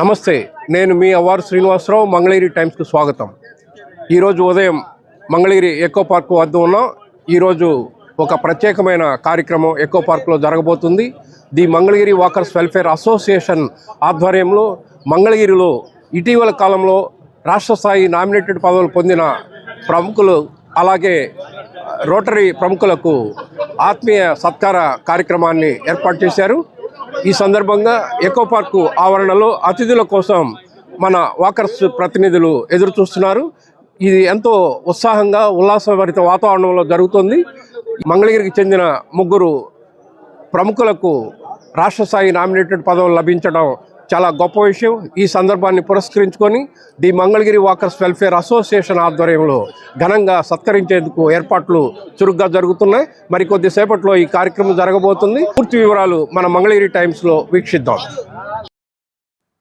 నమస్తే నేను మీ అవ్వారు శ్రీనివాసరావు మంగళగిరి టైమ్స్కి స్వాగతం. ఈరోజు ఉదయం మంగళగిరి ఎకో పార్క్ వద్ద ఉన్నాం ఈరోజు ఒక ప్రత్యేకమైన కార్యక్రమం ఎకో పార్క్లో జరగబోతుంది. The Mangalagiri walkers welfare association ఆధ్వర్యంలో మంగళగిరిలో ఇటీవల కాలంలో రాష్ట్ర స్థాయి నామినేటెడ్ పదవులు పొందిన ప్రముఖులు అలాగే రోటరీ ప్రముఖులకు ఆత్మీయ సత్కార కార్యక్రమాన్ని ఏర్పాటు చేశారు. ఈ సందర్భంగా ఎకో పార్కు ఆవరణలో అతిథుల కోసం మన వాకర్స్ ప్రతినిధులు ఎదురు చూస్తున్నారు ఇది ఎంతో ఉత్సాహంగా ఉల్లాసభరిత వాతావరణంలో జరుగుతుంది. మంగళగిరికి చెందిన ముగ్గురు ప్రముఖులకు రాష్ట్ర స్థాయి నామినేటెడ్ పదవులు లభించడం చాలా గొప్ప విషయం. ఈ సందర్భాన్ని పురస్కరించుకొని the Mangalagiri walkers welfare association ఆధ్వర్యంలో ఘనంగా సత్కరించేందుకు ఏర్పాట్లు చురుగ్గా జరుగుతున్నాయి. మరి కొద్దిసేపట్లో ఈ కార్యక్రమం జరగబోతుంది. పూర్తి వివరాలు మన మంగళగిరి టైమ్స్లో వీక్షిద్దాం.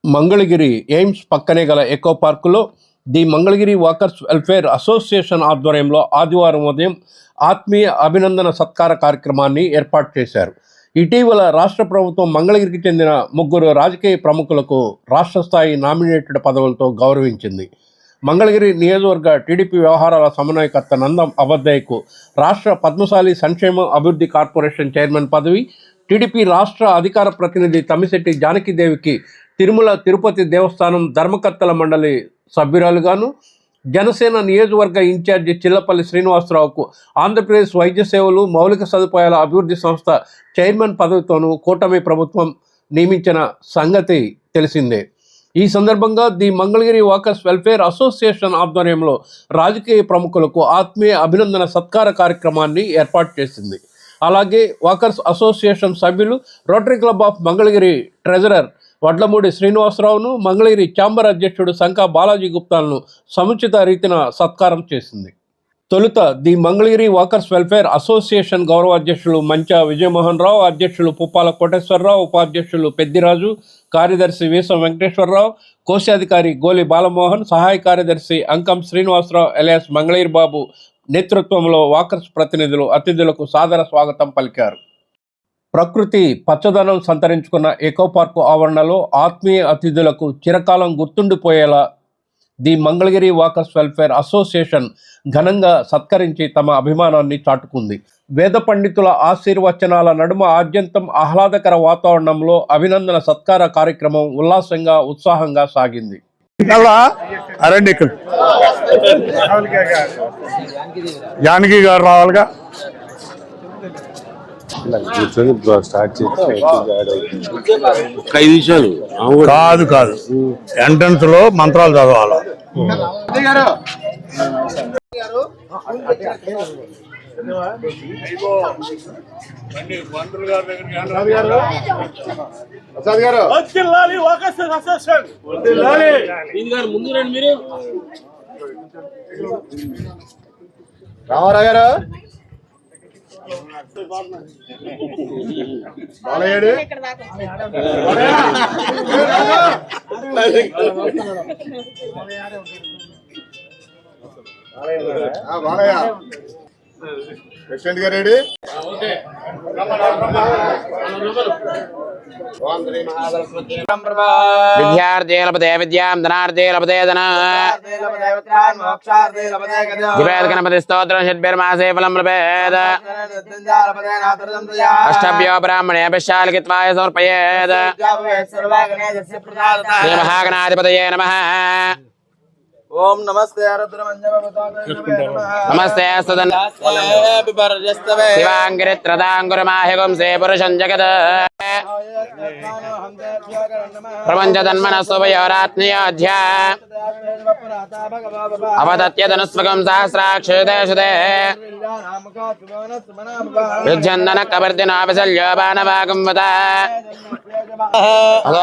మంగళగిరి ఎయిమ్స్ పక్కనే గల ఎకో పార్కులో the Mangalagiri walkers welfare association ఆధ్వర్యంలో ఆదివారం ఉదయం ఆత్మీయ అభినందన సత్కార కార్యక్రమాన్ని ఏర్పాటు చేశారు. ఇటీవల రాష్ట్ర ప్రభుత్వం మంగళగిరికి చెందిన ముగ్గురు రాజకీయ ప్రముఖులకు రాష్ట్ర స్థాయి నామినేటెడ్ పదవులతో గౌరవించింది. మంగళగిరి నియోజకవర్గ టీడీపీ వ్యవహారాల సమన్వయకర్త నందం అబద్దయ్యకు రాష్ట్ర పద్మశాలి సంక్షేమ అభివృద్ధి కార్పొరేషన్ చైర్మన్ పదవి టీడీపీ రాష్ట్ర అధికార ప్రతినిధి తమ్మిశెట్టి జానకిదేవికి తిరుమల తిరుపతి దేవస్థానం ధర్మకర్తల మండలి సభ్యురాలుగాను జనసేన నియోజకవర్గ ఇన్ఛార్జి చిల్లపల్లి శ్రీనివాసరావుకు ఆంధ్రప్రదేశ్ వైద్య సేవలు మౌలిక సదుపాయాల అభివృద్ధి సంస్థ చైర్మన్ పదవితోనూ కూటమి ప్రభుత్వం నియమించిన సంగతి తెలిసిందే. ఈ సందర్భంగా the Mangalagiri walkers welfare association ఆధ్వర్యంలో రాజకీయ ప్రముఖులకు ఆత్మీయ అభినందన సత్కార కార్యక్రమాన్ని ఏర్పాటు చేసింది. అలాగే వాకర్స్ అసోసియేషన్ సభ్యులు rotary club of Mangalagiri treasurer Vadlamudi శ్రీనివాసరావును Mangalagiri chamber అధ్యక్షుడు శంకా బాలాజీ గుప్తాలను సముచిత రీతిన సత్కారం చేసింది. తొలుత the Mangalagiri walkers welfare association గౌరవ అధ్యక్షులు మంచా విజయమోహన్ రావు అధ్యక్షులు పుప్పాల కోటేశ్వరరావు ఉపాధ్యక్షులు పెద్దిరాజు కార్యదర్శి వీసం వెంకటేశ్వరరావు కోశాధికారి గోలి బాలమోహన్ సహాయ కార్యదర్శి అంకం శ్రీనివాసరావు ఎలియాస్ మంగళగిరి బాబు నేతృత్వంలో వాకర్స్ ప్రతినిధులు అతిథులకు సాదర స్వాగతం పలికారు. ప్రకృతి పచ్చదనం సంతరించుకున్న ఎకో పార్కు ఆవరణలో ఆత్మీయ అతిథులకు చిరకాలం గుర్తుండిపోయేలా the Mangalagiri walkers welfare association ఘనంగా సత్కరించి తమ అభిమానాన్ని చాటుకుంది. వేద పండితుల ఆశీర్వచనాల నడుమ ఆద్యంతం ఆహ్లాదకర వాతావరణంలో అభినందన సత్కార కార్యక్రమం ఉల్లాసంగా ఉత్సాహంగా సాగింది. అరండి ఇక్కడ. జానకి గారు రావాలిగా. కూర్చొని స్టార్ట్ చేస్తే ఐదు నిమిషాలు కాదు కాదు. ఎంట్రన్స్లో మంత్రాలు చదవాలి. రామారావు గారు. బాలయ్యాడు ఆ, బాలయ్య ప్రెసిడెంట్ గారు రెడీ? విద్యార్థే లభతే విద్యాం ధనార్థే లభతే ధన. జివేద్ గణపతి స్తోత్రం షడ్భిర్మాసే ఫలం అష్టభ్యో శ్రీ మహాగణాధిపతయే నమః. ఓం నమస్తే నమస్తే సదన్ శివాంగిరిత్రదాంగురమాహిగుం సే పురుషం జగద్ ప్రపంచతన్మనస్వయోరాత్మయోధ్య అవదత్యధనుస్వగం సహస్రాక్షుదే విజందన కబర్దినాభిశల్యో బాణవాగం వద అదో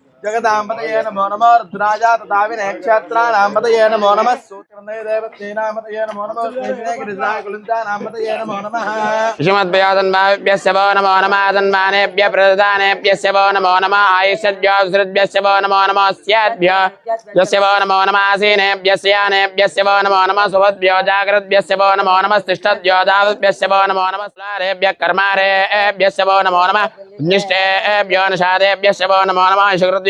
जगदाम्बतये नमो नमः रुद्राजातताविनः क्षेत्राणाम्बतये नमो नमः सूत्रवन्दे देवस्येनाम्बतये नमो नमः स्नेहिने गिरिजाकुलिन्दानाम्बतये नमो नमः विषमद्भयातन्माभ्यस्य वो नमो नमः तन्मानेभ्य प्रदानेभ्यस्य वो नमो नमः आयुषद्योसृद्भ्यस्य वो नमो नमः स्याद्भ्य यस्य वो नमो नमः आसीनेभ्यस्यानेभ्यस्य वो नमो नमः सुभद्भ्यो जागृद्भ्यस्य वो नमो नमः तिष्ठद्भ्यो दावद्भ्यस्य वो नमो नमः स्लारेभ्यः कर्मारेभ्यस्य वो नमो नमः निष्ठेभ्यो निषादेभ्यस्य वो नमो नमः शुकृद्भ्य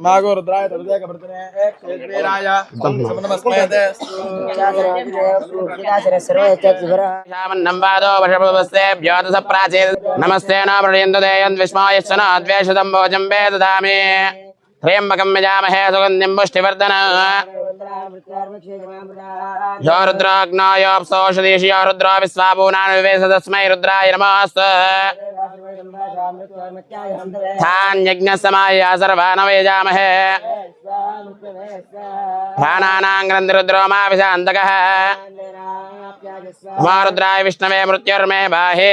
मागो रुद्राय कपर्तने एक क्षेत्रीराय वादो वशपवस्ते व्योतस प्राचेत् नमस्ते न प्रणयन्तदेयन् विस्मायश्च न द्वेषतं भोजं वे ददामि। त्र्यम्बकं यजामहे सुगन्धिं पुष्टिवर्धन यो रुद्राग्नायोऽप्सोषधीषि यो रुद्रो विश्वापूनान् विवेश तस्मै रुद्राय प्राणानां मा विशान्तकः नमो रुद्राय विष्णवे मृत्युर्मे बाहे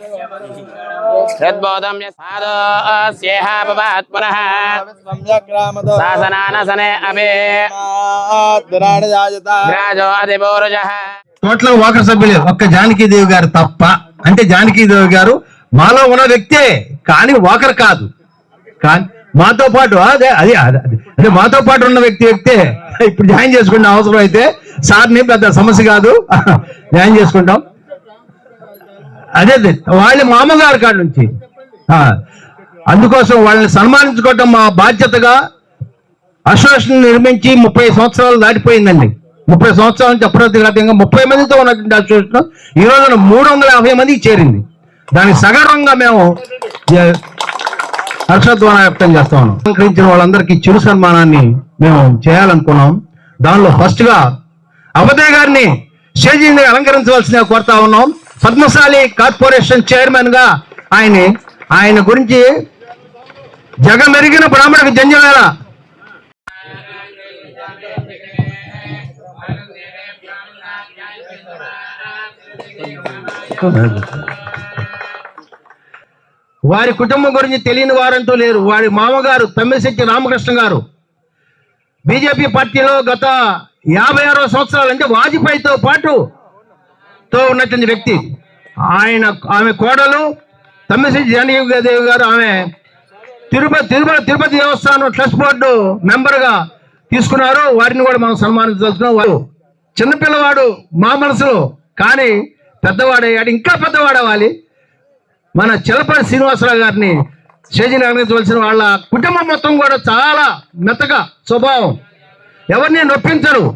ఒక్క యస్మాదోస్యేహాపవాత్మనః దేవి వాకర్ ఒక్క గారు తప్ప అంటే జానకీదేవి గారు మాలో ఉన్న వ్యక్తే కానీ వాకర్ కాదు. కానీ మాతో పాటు అదే అది అదే మాతో పాటు ఉన్న వ్యక్తి వ్యక్తే ఇప్పుడు జాయిన్ చేసుకుంటే అవసరం అయితే సార్ని పెద్ద సమస్య కాదు. జాయిన్ చేసుకుంటాం. అదే అదే. వాళ్ళ మామగారు కాడ నుంచి. అందుకోసం వాళ్ళని సన్మానించుకోవటం మా బాధ్యతగా అసోసియేషన్ నిర్మించి ముప్పై సంవత్సరాలు దాటిపోయిందండి. ముప్పై సంవత్సరాల నుంచి అప్రతిఘాతంగా ముప్పై మందితో ఉన్నటువంటి అసోసియేషన్ ఈ రోజున మూడు వందల యాభై మందికి చేరింది. దానికి సగర్వంగా మేము ఏ, హర్షధ్వాన వ్యక్తం చేస్తా ఉన్నాం. అలంకరించిన వాళ్ళందరికీ చిరు సన్మానాన్ని మేము చేయాలనుకున్నాం. దానిలో ఫస్ట్గా గారిని స్టేజీని అలంకరించవలసిందిగా కోరుతా ఉన్నాం. పద్మశాలి కార్పొరేషన్ చైర్మన్గా ఆయన ఆయన గురించి జగమెరిగిన బ్రాహ్మణకు జంజవేళ వారి కుటుంబం గురించి తెలియని వారంటూ లేరు. వారి మామగారు తమ్మిశెట్టి రామకృష్ణ గారు. బీజేపీ పార్టీలో గత యాభై ఆరో సంవత్సరాలు అంటే వాజ్పేయితో పాటు తో ఉన్నటువంటి వ్యక్తి. ఆయన ఆమె కోడలు తమ్మిశెట్టి జానకీదేవి గారు ఆమె తిరుపతి తిరుమల తిరుపతి దేవస్థానం ట్రస్ట్ బోర్డు మెంబర్గా తీసుకున్నారు. వారిని కూడా మనం సన్మానించాల్సిన వారు చిన్నపిల్లవాడు మా మనసులో కానీ పెద్దవాడయ్యాడు. ఇంకా పెద్దవాడవ్వాలి మన చిలపడి శ్రీనివాసరావు గారిని స్టేజీని అలంకరించవలసిన వాళ్ళ కుటుంబం మొత్తం కూడా చాలా మెత్తగా స్వభావం. ఎవరిని నొప్పించరు.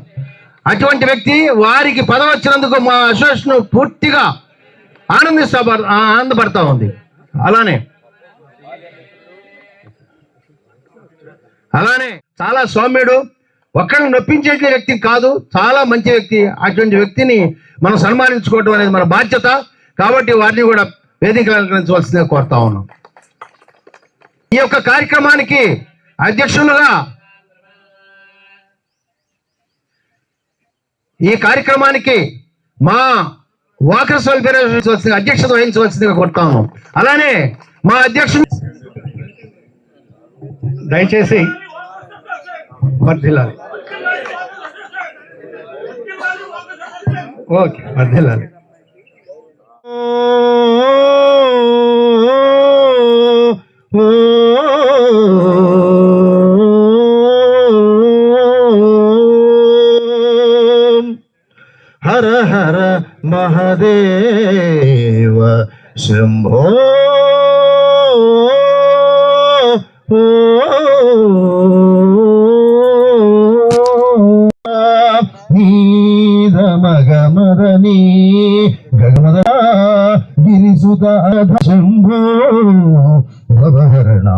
అటువంటి వ్యక్తి వారికి పదవి వచ్చినందుకు మా అసోసియేషన్ పూర్తిగా ఆనందిస్తా ఆనందపడతా ఉంది. అలానే అలానే చాలా సౌమ్యుడు ఒక్కడిని నొప్పించే వ్యక్తి కాదు చాలా మంచి వ్యక్తి. అటువంటి వ్యక్తిని మనం సన్మానించుకోవడం అనేది మన బాధ్యత. కాబట్టి వారిని కూడా వేదిక అలంకరించవలసిందిగా కోరుతా ఉన్నాం. ఈ యొక్క కార్యక్రమానికి అధ్యక్షులుగా ఈ కార్యక్రమానికి మా వాకర్స్ వెల్ఫేర్ అధ్యక్షత వహించవలసిందిగా కొడతాము అలానే మా అధ్యక్షుడు దయచేసి వర్ధిల్లాలి ఓకే వర్ధిల్లాలి हर ஹர மகதேவ शम्भो नीदमगमदनी गगमदा गिरिसुत शम्भो भवहरणा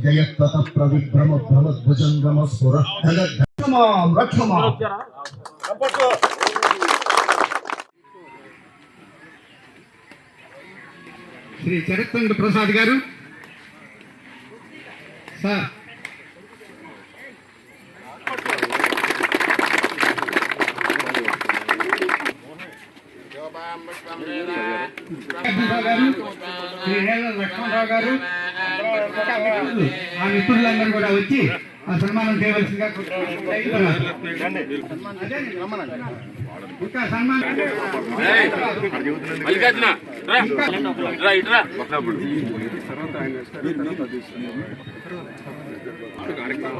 పంకజ ప్రపంచ కాల ముచ్చట ప్రవిభ్రమ స్ఫుర శ్రీ చరిత్రంగ ప్రసాద్ గారు. సార్ గారు శ్రీ రేల లక్ష్మణరావు గారు ఆ మిత్రులందరూ కూడా వచ్చి ఆ సన్మానం చేయవలసిందిగా ఇంకా సన్మానం రా ఇట్రా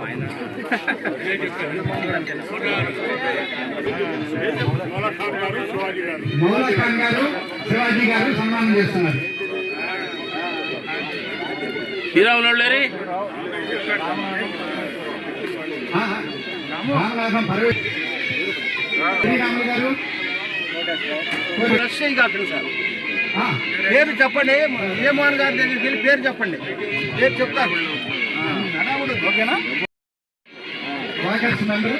మౌలఖాన్ గారు శివాజీ గారు సన్మానం చేస్తున్నారు. శ్రీరాములు లేరి ఆ, రామనాథం పర్వ శ్రీరాములు గారు ఆ, పేరు చెప్పండి. ఏ మోహన్ గారి దగ్గరికి వెళ్ళి పేరు చెప్పండి. పేరు చెప్తారు. ఓకేనా వాకర్స్ మెంబర్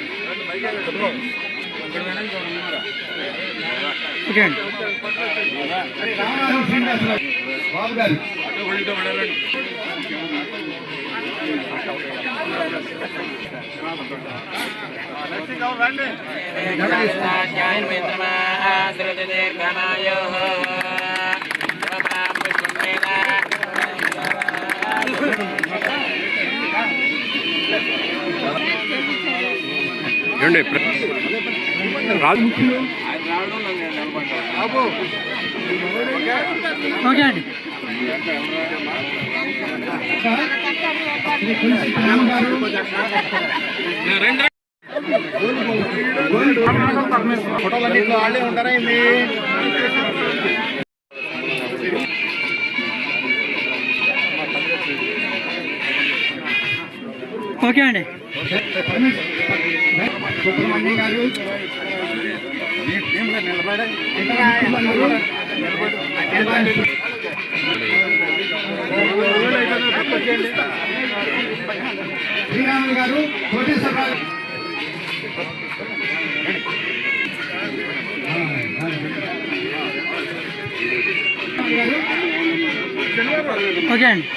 ఓకే అండి రామనాథం శ్రీనివాసరావు బాబు గారు ఏమండి రాజు. ఓకే అండి. ఫోటోలన్నింటిలో వాళ్ళే ఉంటారా ఓకే అండి. సుబ్రహ్మణ్యం గారు. శ్రీరాములు గారు కోటేశ్వరరావు ఓకే అండి.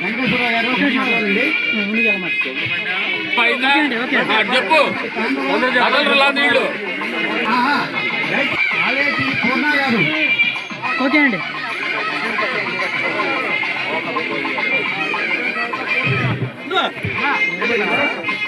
వెంకటేశ్వరరావు గారు మాట్లాడండి అయిందా? ఆ, చెప్పు పూర్ణ గారు ఓకే అండి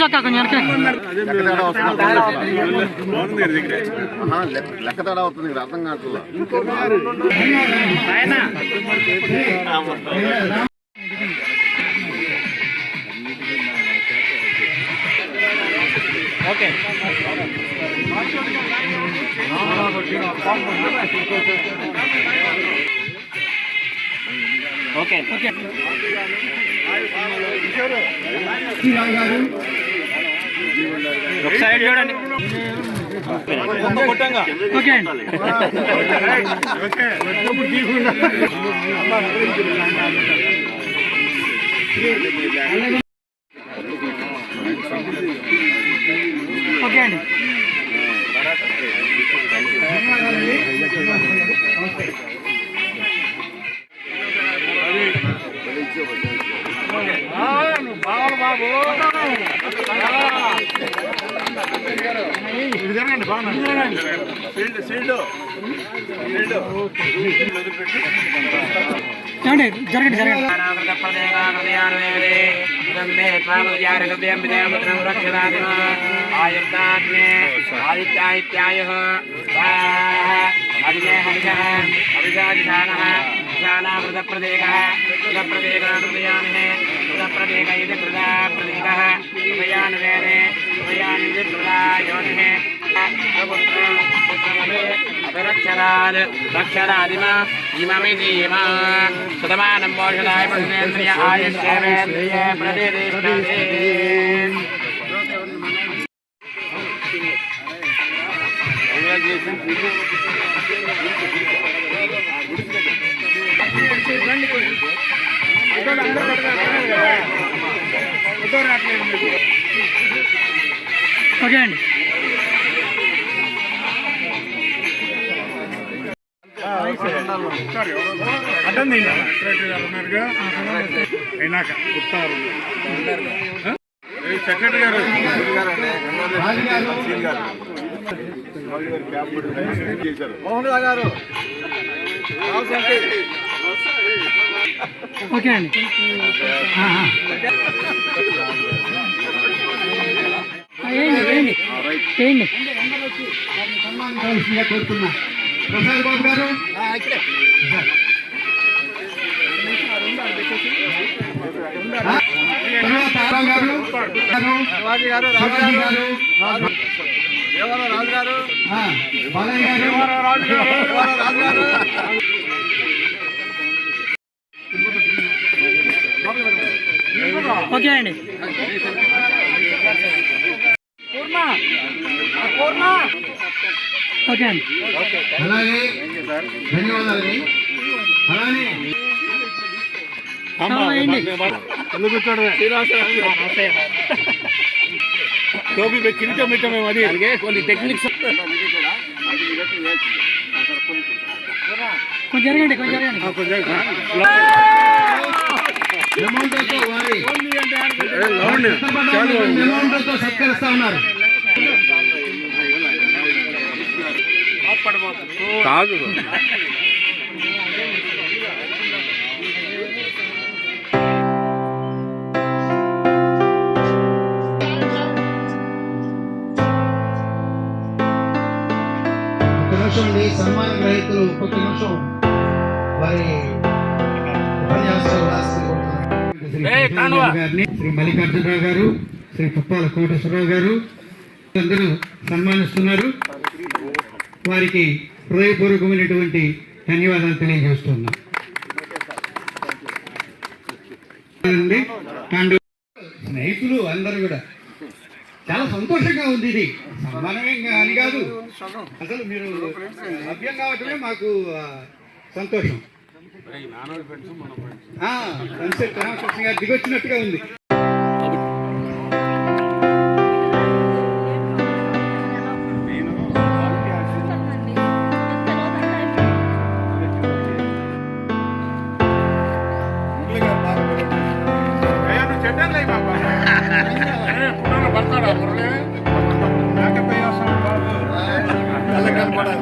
ఎర్ర చొక్కా కొంచెం లెక్క తేడా అవుతుంది ఇక్కడ. అర్థం కావట్లేదు శ్రీరామ్ గారు సైడ్ చూడండి ఓకే ఓకే అండి ఏమండి జరగండి జరగండి రక్షరాదిమా ఇమమి జీమా శతమానం మోషదాయ పురుషేంద్రియ ఆయుష్యేంద్రియ ప్రతిష్టతే ఓకే అయినాక చెప్తారు సెక్రటరీ గారు ఓకే అండి వేయండి వేయండి వేయండి కోరుతున్నా. ప్రసాద్ బాబు గారు గారు గారు గారు రాజు గారు రాజు గారు ఓకే అండి. ఓకే అండి. అలాగే ధన్యవాదాలండి. వచ్చాడు? టోపీ కిరీటం పెట్టాము అది. కొన్ని టెక్నిక్స్ కొంచెం జరగండి కొంచెం జరగండి. వారి. సత్కరిస్తా ఉన్నారు. కాదు. ఒక నిమిషం అండి సన్మాన రైతులు ఒక నిమిషం వారి గారిని శ్రీ మల్లికార్జునరావు గారు శ్రీ పుప్పాల కోటేశ్వరరావు గారు అందరూ సన్మానిస్తున్నారు. వారికి హృదయపూర్వకమైనటువంటి ధన్యవాదాలు తెలియజేస్తున్నాం. అండి. అండ్ స్నేహితులు అందరూ కూడా. చాలా సంతోషంగా ఉంది ఇది. సన్మానమే అని కాదు. అసలు మీరు లభ్యం కావటమే మాకు సంతోషం. గారు దిగొచ్చినట్టుగా ఉంది. కనపడాలి